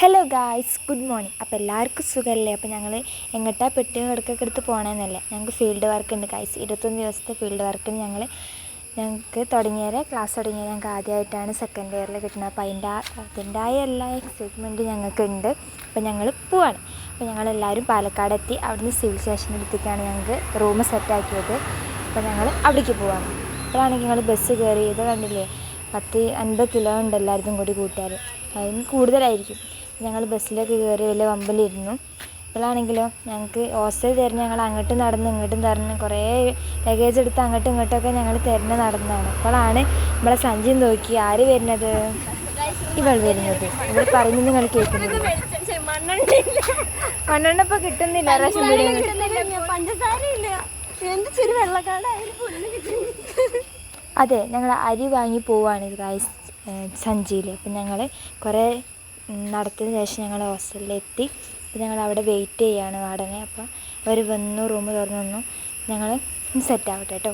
Hello guys good morning അപ്പോൾ എല്ലാവർക്കും സുഖമല്ലേ അപ്പോൾ ഞങ്ങൾ എങ്ങോട്ടാ പെട്ടിയും കിടക്കൊക്കെ എടുത്ത് പോകണമെന്നല്ലേ ഞങ്ങൾക്ക് ഫീൽഡ് വർക്ക് ഉണ്ട് ഗായ്സ് ഇരുപത്തൊന്ന് ദിവസത്തെ ഫീൽഡ് വർക്കിന് ഞങ്ങൾ ഞങ്ങൾക്ക് തുടങ്ങിയത് ക്ലാസ് തുടങ്ങിയത് ഞങ്ങൾക്ക് ആദ്യമായിട്ടാണ് സെക്കൻഡ് ഇയറിൽ കിട്ടുന്നത് അപ്പോൾ അതിന്റെ അതിന്റെതായ എല്ലാ എക്സൈറ്റ്മെന്റും ഞങ്ങൾക്കുണ്ട് അപ്പോൾ ഞങ്ങൾ പോവാണ്. അപ്പോൾ ഞങ്ങളെല്ലാവരും പാലക്കാട് എത്തി അവിടുന്ന് സിവിൽ സ്റ്റേഷനിലെത്തിക്കാണ് ഞങ്ങൾക്ക് റൂം സെറ്റാക്കിയത് അപ്പോൾ ഞങ്ങൾ അവിടേക്ക് പോവാണ്. അപ്പോഴാണെങ്കിൽ ഞങ്ങൾ ബസ് കയറി ഇത് കണ്ടില്ലേ? പത്ത് അൻപത് കിലോ ഉണ്ട് എല്ലാവരും കൂടി കൂട്ടുകാർ അതിന് കൂടുതലായിരിക്കും. ഞങ്ങൾ ബസ്സിലേക്ക് കയറി വലിയ വമ്പലിരുന്നു. ഇപ്പോഴാണെങ്കിലോ ഞങ്ങൾക്ക് ഹോസ്റ്റൽ തിരഞ്ഞ് ഞങ്ങൾ അങ്ങോട്ടും നടന്ന് ഇങ്ങോട്ടും തരണം കുറേ ലഗേജ് എടുത്ത് അങ്ങോട്ടും ഇങ്ങോട്ടൊക്കെ ഞങ്ങൾ തിരഞ്ഞ് നടന്നതാണ് അപ്പോഴാണ് നമ്മളെ സഞ്ചി നോക്കി. ആര് വരുന്നത്? ഇവൾ വരുന്നത്. ഇവൾ പറയുന്നത് നിങ്ങൾ കേൾക്കുന്നത് മണ്ണെണ്ണ ഇപ്പോൾ കിട്ടുന്നില്ല. റേഷൻ അതെ ഞങ്ങൾ അരി വാങ്ങി പോവാണ് ഗായ്സ് സഞ്ചിയിൽ അപ്പം ഞങ്ങൾ കുറേ നടത്തിയതിന് ശേഷം ഞങ്ങൾ ഹോസ്റ്റലിലെത്തി. അപ്പം ഞങ്ങൾ അവിടെ വെയിറ്റ് ചെയ്യുകയാണ് വാർഡനെ. അപ്പോൾ അവർ വന്നു റൂം തുറന്നു വന്നു ഞങ്ങൾ സെറ്റ് ആവട്ടെ കേട്ടോ